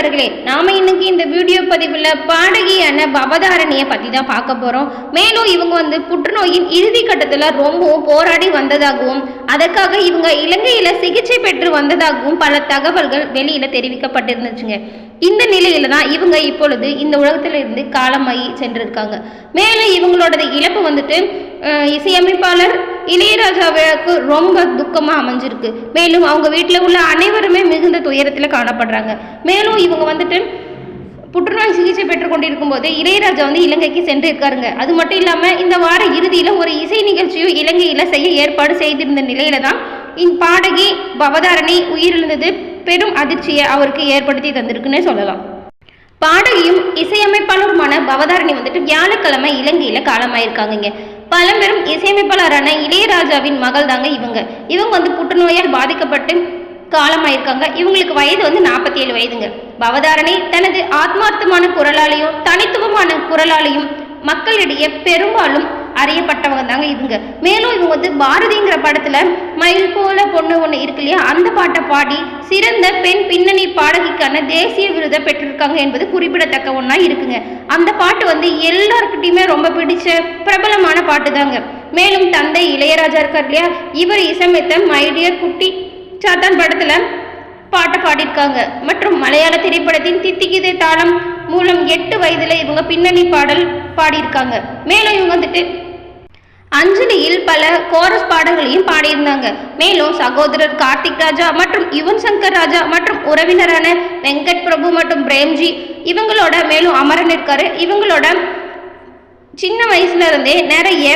நண்பர்களே நாம இன்னைக்கு இந்த வீடியோ பதிவில் பாடகியான பவதாரணியை பற்றி தான் பார்க்க போகிறோம் மேலும் இவங்க வந்து புற்றுநோயின் இறுதி கட்டத்தில் ரொம்பவும் போராடி வந்ததாகவும் அதற்காக இவங்க இலங்கையில் சிகிச்சை பெற்று வந்ததாகவும் பல தகவல்கள் வெளியில் தெரிவிக்கப்பட்டிருந்துச்சுங்க. இந்த நிலையில தான் இவங்க இப்பொழுது இந்த உலகத்துல இருந்து காலமாகி சென்றிருக்காங்க. மேலும் இவங்களோட இழப்பு வந்துட்டு இசையமைப்பாளர் இளையராஜாவுக்கு ரொம்ப துக்கமா அமைஞ்சிருக்கு. மேலும் அவங்க வீட்டில் உள்ள அனைவருமே மிகுந்த துயரத்தில் காணப்படுறாங்க. மேலும் இவங்க வந்துட்டு புற்றுநோய் சிகிச்சை பெற்றுக் கொண்டிருக்கும் போது இளையராஜா வந்து இலங்கைக்கு சென்று இருக்காருங்க அது மட்டும் இல்லாம இந்த வார இறுதியில ஒரு இசை நிகழ்ச்சியும் இலங்கையில செய்ய ஏற்பாடு செய்திருந்த நிலையில தான் இன் பாடகி பவதாரணி உயிரிழந்தது. பெரும் அதிர்ச்சியை அவருக்கு ஏற்படுத்தி தந்திருக்குன்னே சொல்லலாம். பாடகியும் இசையமைப்பாளருமான பவதாரணி வந்துட்டு வியாழக்கிழமை இலங்கையில காலமாயிருக்காங்கங்க. பழம்பெரும் இசையமைப்பாளரான இளையராஜாவின் மகள் தாங்க இவங்க. இவங்க வந்து புற்றுநோயால் பாதிக்கப்பட்டு காலமாயிருக்காங்க. இவங்களுக்கு வயது வந்து நாற்பத்தி ஏழு வயதுங்க. பவதாரணி தனது ஆத்மார்த்தமான குரலாலையும் தனித்துவமான குரலாலையும் மக்களிடையே பெரும்பாலும் அறியப்பட்டவங்க தாங்க இவங்க. மேலும் இவங்க வந்து பாரதிங்கிற படத்துல மயில் போல பொண்ணு ஒன்று இருக்கு இல்லையா? அந்த பாட்டை பாடி சிறந்த பெண் பின்னணி பாடகிக்கான தேசிய விருதை பெற்றிருக்காங்க என்பது குறிப்பிடத்தக்க ஒன்றா இருக்குங்க. அந்த பாட்டு வந்து எல்லாருக்கிட்டையுமே ரொம்ப பிடிச்ச பிரபலமான பாட்டு தாங்க மேலும் தந்தை இளையராஜா இருக்கார் இல்லையா? இவர் இசையமைத்த மைடியர் குட்டி சாத்தான் படத்துல பாட்டை பாடியிருக்காங்க. மற்றும் மலையாள திரைப்படத்தின் தித்திகிதை தாளம் மூலம் எட்டு வயதுல இவங்க பின்னணி பாடல் பாடியிருக்காங்க. மேலும் இவங்க வந்துட்டு அஞ்சலியில் பல கோரஸ் பாடல்களையும் பாடியிருந்தாங்க. மேலும் சகோதரர் கார்த்திக் ராஜா மற்றும் யுவன் சங்கர் ராஜா மற்றும் உறவினரான வெங்கட் பிரபு மற்றும் பிரேம்ஜி இவங்களோட மேலும் அமரன் இருக்காரு இவங்களோட சின்ன வயசுல இருந்தே நிறைய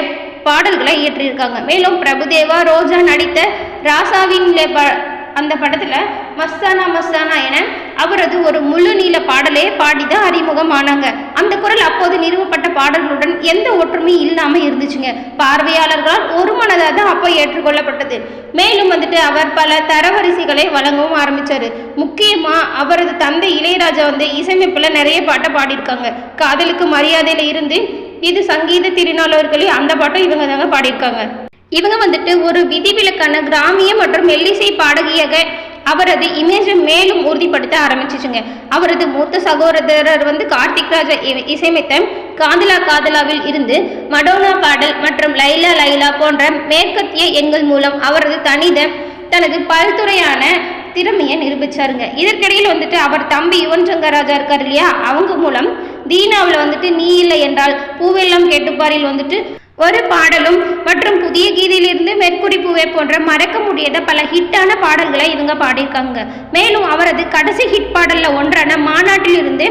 பாடல்களை இயற்றியிருக்காங்க. மேலும் பிரபுதேவா ரோஜா நடித்த ராசாவின் ப- அந்த படத்துல மஸ்தானா மஸ்தானா என அவரது ஒரு முழு நீள பாடலே பாடிதான் அறிமுகமானாங்க. அந்த குரல் அப்போது நிறுவப்பட்ட பாடல்களுடன் எந்த ஒற்றுமையும் இல்லாம இருந்துச்சுங்க. பார்வையாளர்களால் ஒரு மனதாக தான் அப்போ ஏற்றுக்கொள்ளப்பட்டது. மேலும் வந்துட்டு அவர் பல தரவரிசைகளை வழங்கவும் ஆரம்பிச்சாரு. முக்கியமா அவரது தந்தை இளையராஜா வந்து இசையமைப்புல நிறைய பாட்டை பாடியிருக்காங்க. காதலுக்கு மரியாதையில இருந்து இது சங்கீத திருநாளர்களே அந்த பாட்டும் இவங்க தாங்க பாடியிருக்காங்க. இவங்க வந்துட்டு ஒரு விதிவிலக்கான கிராமிய மற்றும் மெல்லிசை பாடகியாக அவரது இமேஜை மேலும் உறுதிப்படுத்த ஆரம்பிச்சிச்சுங்க. அவரது மூத்த சகோதரர் வந்து கார்த்திக் ராஜா இசையமைத்த காதலா காதலாவில் இருந்து மடோனா பாடல் மற்றும் லைலா லைலா போன்ற மேற்கத்திய எண்கள் மூலம் அவரது தனித தனது பல்துறையான திறமையை நிரூபிச்சாருங்க. இதற்கிடையில் வந்துட்டு அவர் தம்பி யுவன் சங்கர் ராஜா இருக்கார் இல்லையா? அவங்க மூலம் தீனாவில் வந்துட்டு நீ இல்லை என்றால் பூவெல்லாம் கேட்டுப்பாரில் வந்துட்டு ஒரு பாடலும் மற்றும் புதிய கீதையிலிருந்து மேற்குறிப்புவே போன்ற மறக்க முடியாத பல ஹிட்டான பாடல்களை இவங்க பாடியிருக்காங்க. மேலும் அவரது கடைசி ஹிட் பாடலில் ஒன்றான மாநாட்டிலிருந்து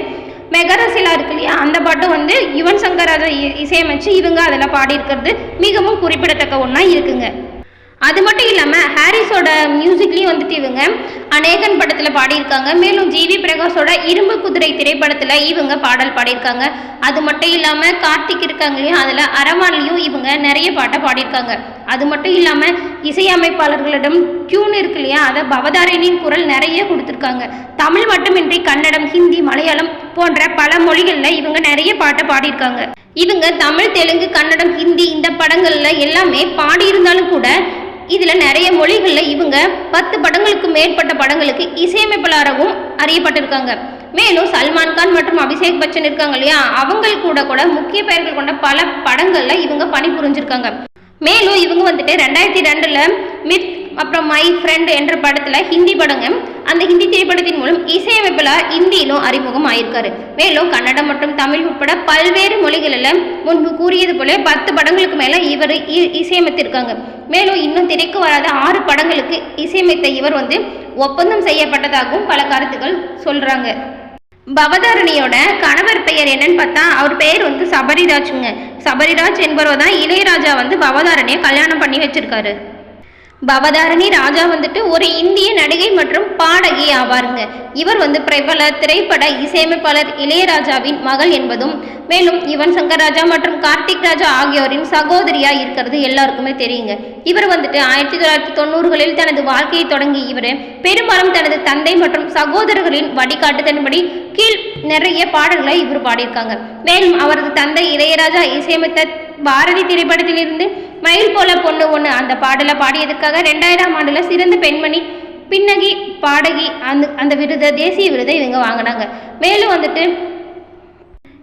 மெகரசிலா இருக்கு இல்லையா அந்த பாட்டும் வந்து யுவன் சங்கர் அதை இ- இசையமைச்சு இவங்க அதில் பாடியிருக்கிறது மிகவும் குறிப்பிடத்தக்க ஒன்றா இருக்குங்க. அது மட்டும் இல்லாமல் ஹாரிஸோட மியூசிக்லேயும் வந்துட்டு இவங்க அநேகன் படத்தில் பாடியிருக்காங்க. மேலும் ஜிவி பிரகாஷோட இரும்பு குதிரை திரைப்படத்தில் இவங்க பாடல் பாடியிருக்காங்க. அது மட்டும் இல்லாமல் கார்த்திக் இருக்காங்க இல்லையா அதில் அரவான்லேயும் இவங்க நிறைய பாட்டை பாடியிருக்காங்க. அது மட்டும் இல்லாமல் இசையமைப்பாளர்களிடம் டியூன் இருக்கு இல்லையா? அதை பவதாரணியின் குரல் நிறைய கொடுத்துருக்காங்க. தமிழ் மட்டுமின்றி கன்னடம் ஹிந்தி மலையாளம் போன்ற பல மொழிகளில் இவங்க நிறைய பாட்டை பாடியிருக்காங்க. இவங்க தமிழ் தெலுங்கு கன்னடம் ஹிந்தி இந்த படங்களில் எல்லாமே பாடியிருந்தாலும் கூட இதில் நிறைய மொழிகளில் இவங்க பத்து படங்களுக்கு மேற்பட்ட படங்களுக்கு இசையமைப்பாளராகவும் அறியப்பட்டிருக்காங்க. மேலும் சல்மான் கான் மற்றும் அபிஷேக் பச்சன் இருக்காங்க இல்லையா? அவங்க கூட கூட முக்கிய பெயர்கள் கொண்ட பல படங்களில் இவங்க பணிபுரிஞ்சிருக்காங்க. மேலும் இவங்க வந்துட்டு ரெண்டாயிரத்தி ரெண்டில் மித் அப்புறம் மை ஃப்ரெண்ட் என்ற படத்தில் ஹிந்தி படங்க அந்த ஹிந்தி திரைப்படத்தின் மூலம் இசையமைப்பில் இந்தியிலும் அறிமுகம் ஆயிருக்காரு. மேலும் கன்னடம் மற்றும் தமிழ் உட்பட பல்வேறு மொழிகளில் முன்பு கூறியது போல பத்து படங்களுக்கு மேலே இவர் இ- இசையமைத்திருக்காங்க. மேலும் இன்னும் திரைக்கு வராத ஆறு படங்களுக்கு இசையமைத்த இவர் வந்து ஒப்பந்தம் செய்யப்பட்டதாகவும் பல கருத்துக்கள் சொல்றாங்க. பவதாரணியோட கணவர் பெயர் என்னன்னு பார்த்தா அவர் பெயர் வந்து சபரிராஜுங்க. சபரிராஜ் என்பவர் தான் இளையராஜா வந்து பவதாரணியை கல்யாணம் பண்ணி வச்சிருக்காரு. பவதாரணி ராஜா வந்துட்டு ஒரு இந்திய நடிகை மற்றும் பாடகி ஆவாருங்க. இவர் வந்து பிரபல திரைப்பட இசையமைப்பாளர் இளையராஜாவின் மகள் என்பதும் மேலும் யுவன் சங்கர் ராஜா மற்றும் கார்த்திக் ராஜா ஆகியோரின் சகோதரியா இருக்கிறது எல்லாருக்குமே தெரியுங்க. இவர் வந்துட்டு ஆயிரத்தி தொள்ளாயிரத்தி தொண்ணூறுகளில் தனது வாழ்க்கையை தொடங்கி இவர் பெரும்பாலும் தனது தந்தை மற்றும் சகோதரர்களின் வழிகாட்டுதன்படி கீழ் நிறைய பாடல்களை இவர் பாடியிருக்காங்க. மேலும் அவரது தந்தை இளையராஜா இசையமைத்த பாரதி திரைப்படத்திலிருந்து மயில் போல பொண்ணு ஒன்று அந்த பாடலை பாடியதுக்காக ரெண்டாயிரம் ஆண்டில் சிறந்த பெண்மணி பின்னகி பாடகி அந்த அந்த விருதை தேசிய விருதை இவங்க வாங்கினாங்க. மேலும் வந்துட்டு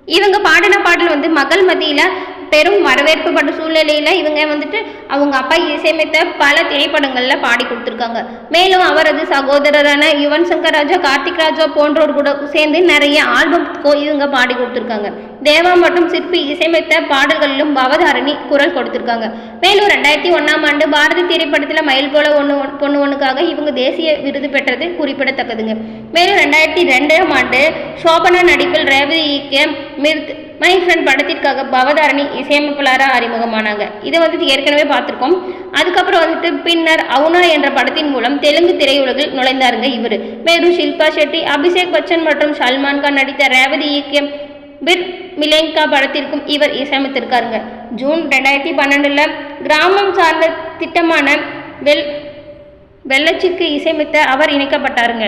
இவங்க பாடின பாடல் வந்து மகள் மத்தியில் பெரும் வரவேற்பு பட்ட சூழ்நிலையில் இவங்க வந்துட்டு அவங்க அப்பா இசையமைத்த பல திரைப்படங்களில் பாடி கொடுத்துருக்காங்க. மேலும் அவரது சகோதரரான யுவன் சங்கர் ராஜா கார்த்திக் ராஜா போன்றோர் கூட சேர்ந்து நிறைய ஆல்பம்க்கோ இவங்க பாடி கொடுத்துருக்காங்க. தேவா மற்றும் சிற்பி இசையமைத்த பாடல்களிலும் பவதாரணி குரல் கொடுத்துருக்காங்க. மேலும் ரெண்டாயிரத்தி ஒன்றாம் ஆண்டு பாரதி திரைப்படத்தில் மயில் போல ஒன்று பொண்ணு ஒன்றுக்காக இவங்க தேசிய விருது பெற்றது குறிப்பிடத்தக்கதுங்க. மேலும் ரெண்டாயிரத்தி ரெண்டாம் ஆண்டு சோபனா நடிப்பில் ரேவதி மிர்த் மை ஃப்ரெண்ட் படத்திற்காக பவதாரணி இசையமைப்பாளராக அறிமுகமானாங்க. இதை வந்துட்டு ஏற்கனவே பார்த்துருக்கோம். அதுக்கப்புறம் வந்துட்டு பின்னர் அவுனா என்ற படத்தின் மூலம் தெலுங்கு திரையுலகில் நுழைந்தாருங்க இவர். மேலும் ஷில்பா ஷெட்டி அபிஷேக் பச்சன் மற்றும் சல்மான் கான் நடித்த ரேவதி இயக்கிய பிர் மிலேங்கா படத்திற்கும் இவர் இசையமைத்திருக்காருங்க. ஜூன் ரெண்டாயிரத்தி பன்னெண்டில் கிராமம் சார்ந்த திட்டமான வெல் வெள்ளச்சிக்கு இசையமைத்த அவர் இணைக்கப்பட்டாருங்க.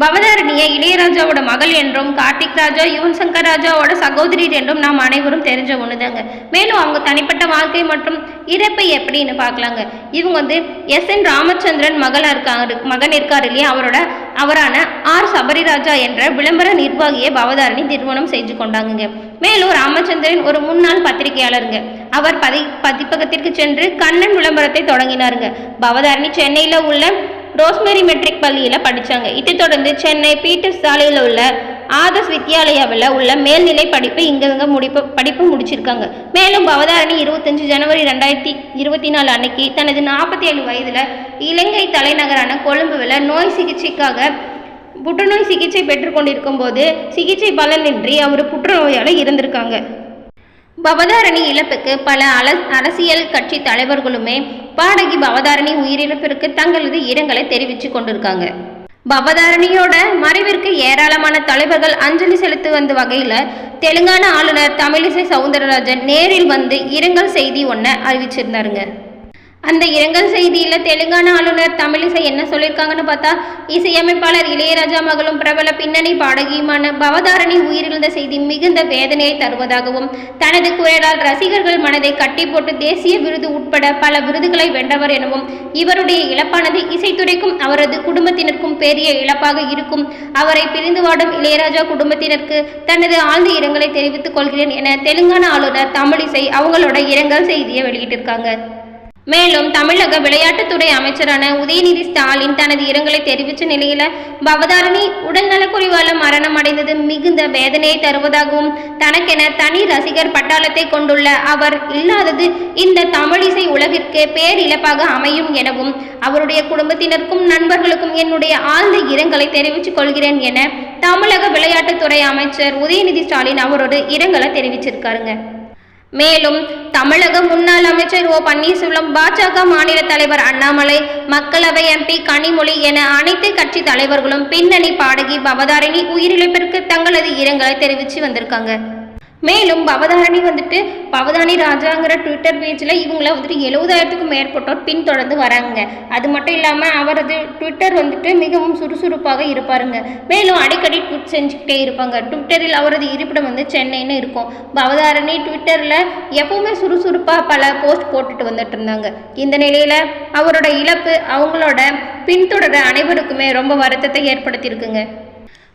பவதாரணியை இளையராஜாவோட மகள் என்றும் கார்த்திக் ராஜா யுவன் சங்கர் ராஜாவோட சகோதரி என்றும் நாம் அனைவரும் தெரிஞ்ச ஒண்ணுதாங்க. மேலும் அவங்க தனிப்பட்ட வாழ்க்கை மற்றும் இறப்பை எப்படின்னு பார்க்கலாங்க. இவங்க வந்து எஸ் என் ராமச்சந்திரன் மகளா இருக்காங்க மகன் இருக்கார் இல்லையா? அவரோட அவரான ஆர் சபரிராஜா என்ற விளம்பர நிர்வாகியை பவதாரணி திருமணம் செஞ்சு கொண்டாங்க மேலும் ராமச்சந்திரன் ஒரு முன்னாள் பத்திரிகையாளருங்க. அவர் பதி பதிப்பகத்திற்கு சென்று கண்ணன் விளம்பரத்தை தொடங்கினாருங்க. பவதாரணி சென்னையில் உள்ள ரோஸ்மேரி மெட்ரிக் பள்ளியில் படித்தாங்க இதை தொடர்ந்து சென்னை பீட்டர்ஸ் சாலையில் உள்ள ஆதர்ஸ் வித்யாலயாவில் உள்ள மேல்நிலை படிப்பு இங்கே முடிப்பு படிப்பு முடிச்சிருக்காங்க. மேலும் பவதாரணி இருபத்தஞ்சு ஜனவரி ரெண்டாயிரத்தி இருபத்தி நாலு அன்னைக்கு தனது நாற்பத்தி ஏழு வயதில் இலங்கை தலைநகரான கொழும்புவில் நோய் சிகிச்சைக்காக புற்றுநோய் சிகிச்சை பெற்றுக்கொண்டிருக்கும் போது சிகிச்சை பலனின்றி அவர் புற்றுநோயால் இருந்திருக்காங்க. பவதாரணி இழப்புக்கு பல அல அரசியல் கட்சி தலைவர்களுமே பாடகி பவதாரணி உயிரிழப்பிற்கு தங்களது இரங்கலை தெரிவித்து கொண்டிருக்காங்க. பவதாரணியோட மறைவிற்கு ஏராளமான தலைவர்கள் அஞ்சலி செலுத்து வந்த வகையில் தெலுங்கானா ஆளுநர் தமிழிசை சவுந்தரராஜன் நேரில் வந்து இரங்கல் செய்தி ஒன்றை அறிவிச்சிருந்தாருங்க. அந்த இரங்கல் செய்தியில் தெலுங்கானா ஆளுநர் தமிழிசை என்ன சொல்லியிருக்காங்கன்னு பார்த்தா இசையமைப்பாளர் இளையராஜா மகளும் பிரபல பின்னணி பாடகியுமான பவதாரணி உயிரிழந்த செய்தி மிகுந்த வேதனையை தருவதாகவும் தனது குரலால் ரசிகர்கள் மனதை கட்டி போட்டு தேசிய விருது உட்பட பல விருதுகளை வென்றவர் எனவும் இவருடைய இழப்பானது இசைத்துறைக்கும் அவரது குடும்பத்தினருக்கும் பெரிய இழப்பாக இருக்கும். அவரை பிரிந்து வாடும் இளையராஜா குடும்பத்தினருக்கு தனது ஆழ்ந்த இரங்கலை தெரிவித்துக் கொள்கிறேன் என தெலுங்கானா ஆளுநர் தமிழிசை அவங்களோட இரங்கல் செய்தியை வெளியிட்டிருக்காங்க. மேலும் தமிழக விளையாட்டுத்துறை அமைச்சரான உதயநிதி ஸ்டாலின் தனது இரங்கலை தெரிவித்த நிலையில பவதாரணி உடல்நலக்குறைவால மரணம் அடைந்தது மிகுந்த வேதனையை தருவதாகவும் தனக்கென தனி ரசிகர் பட்டாளத்தை கொண்டுள்ள அவர் இல்லாதது இந்த தமிழிசை உலகிற்கு பேரிழப்பாக அமையும் எனவும் அவருடைய குடும்பத்தினருக்கும் நண்பர்களுக்கும் என்னுடைய ஆழ்ந்த இரங்கலை தெரிவித்துக் கொள்கிறேன் என தமிழக விளையாட்டுத்துறை அமைச்சர் உதயநிதி ஸ்டாலின் அவரோட இரங்கலை தெரிவிச்சிருக்காருங்க. மேலும் தமிழக முன்னாள் அமைச்சர் ஓ பன்னீர்செல்வம் பாஜக மாநில தலைவர் அண்ணாமலை மக்களவை எம்பி கனிமொழி என அனைத்து கட்சி தலைவர்களும் பின்னணி பாடகி பவதாரிணி உயிரிழப்பிற்கு தங்களது இரங்கலை தெரிவித்து வந்திருக்காங்க. மேலும் பவதாரணி வந்துட்டு பவதானி ராஜாங்கிற ட்விட்டர் பேஜில் இவங்கள வந்துட்டு எழுபதாயிரத்துக்கும் மேற்பட்டோர் பின்தொடர்ந்து வராங்க. அது மட்டும் இல்லாமல் அவரது ட்விட்டர் வந்துட்டு மிகவும் சுறுசுறுப்பாக இருப்பாருங்க. மேலும் அடிக்கடி ட்விட் செஞ்சுக்கிட்டே இருப்பாங்க. ட்விட்டரில் அவரது இருப்பிடம் வந்து சென்னைன்னு இருக்கும். பவதாரணி ட்விட்டரில் எப்பவுமே சுறுசுறுப்பாக பல போஸ்ட் போட்டுட்டு வந்துட்டு இருந்தாங்க. இந்த நிலையில் அவரோட இழப்பு அவங்களோட பின்தொடர அனைவருக்குமே ரொம்ப வருத்தத்தை ஏற்படுத்தியிருக்குங்க.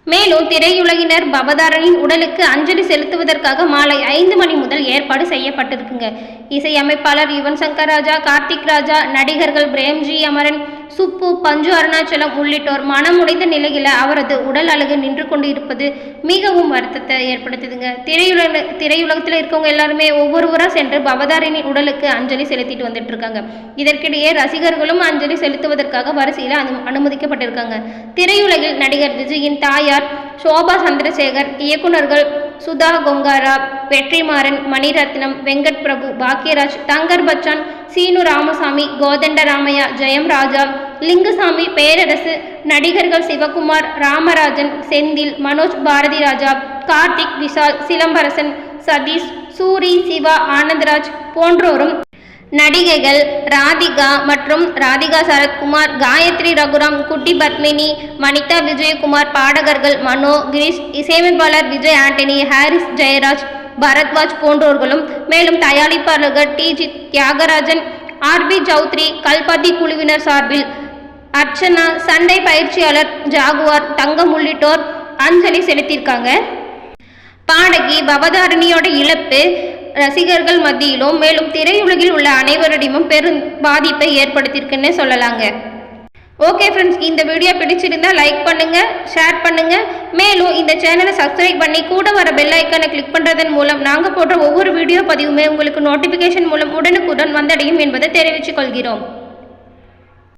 மேலும் திரையுலகினர் பவதாரனின் உடலுக்கு அஞ்சலி செலுத்துவதற்காக மாலை ஐந்து மணி முதல் ஏற்பாடு செய்யப்பட்டிருக்குங்க. இசையமைப்பாளர் யுவன் சங்கர் ராஜா கார்த்திக் ராஜா நடிகர்கள் பிரேம்ஜி அமரன் சுப்பு பஞ்சு அருணாச்சலம் உள்ளிட்டோர் மனமுடைந்த நிலையில் அவரது உடல் அழகு நின்று கொண்டு இருப்பது மிகவும் வருத்தத்தை ஏற்படுத்துதுங்க. திரையுலக திரையுலகத்தில் இருக்கவங்க எல்லாருமே ஒவ்வொருவராக சென்று பவதாரினின் உடலுக்கு அஞ்சலி செலுத்திட்டு வந்துட்டு இருக்காங்க. இதற்கிடையே ரசிகர்களும் அஞ்சலி செலுத்துவதற்காக வரிசையில் அனு அனுமதிக்கப்பட்டிருக்காங்க. திரையுலகில் நடிகர் விஜயின் தாயார் சோபா சந்திரசேகர் இயக்குநர்கள் சுதா கொங்காரா வெற்றிமாறன் மணிரத்னம் வெங்கட் பிரபு பாக்யராஜ் தங்கர் பச்சான் சீனு ராமசாமி கோதண்ட ராமையா ஜெயம் ராஜா லிங்குசாமி பேரரசு நடிகர்கள் சிவகுமார் ராமராஜன் செந்தில் மனோஜ் பாரதி ராஜா கார்த்திக் விஷால் சிலம்பரசன் சதீஷ் சூரி சிவா ஆனந்தராஜ் போன்றோரும் நடிகைகள் ராதிகா மற்றும் ராதிகா சரத்குமார் காயத்ரி ரகுராம் குட்டி பத்மினி வனிதா விஜயகுமார் பாடகர்கள் மனோ கிரீஷ் இசையமைப்பாளர் விஜய் ஆண்டனி ஹாரிஸ் ஜெயராஜ் பரத்வாஜ் போன்றோர்களும் மேலும் தயாரிப்பாளர்கள் T. G. Thiagarajan RB Choudhary Kalpathi குழுவினர் சார்பில் அர்ச்சனா சண்டை பயிற்சியாளர் ஜாகுவார் தங்கம் உள்ளிட்டோர் அஞ்சலி செலுத்தியிருக்காங்க. பாடகி பவதாரணியோட இழப்பு ரசிகர்கள் மத்தியிலும் மேலும் திரையுலகில் உள்ள அனைவரிடமும் பெரும் பாதிப்பை ஏற்படுத்தியிருக்குன்னு சொல்லலாங்க. ஓகே ஃப்ரெண்ட்ஸ் இந்த வீடியோ பிடிச்சிருந்தா லைக் பண்ணுங்கள் ஷேர் பண்ணுங்கள் மேலும் இந்த சேனலை சப்ஸ்கிரைப் பண்ணி கூட வர பெல் ஐக்கானை கிளிக் பண்ணுறதன் மூலம் நாங்கள் போடுற ஒவ்வொரு வீடியோ பதிவுமே உங்களுக்கு நோட்டிஃபிகேஷன் மூலம் உடனுக்குடன் வந்தடையும் என்பதை தெரிவித்துக் கொள்கிறோம்.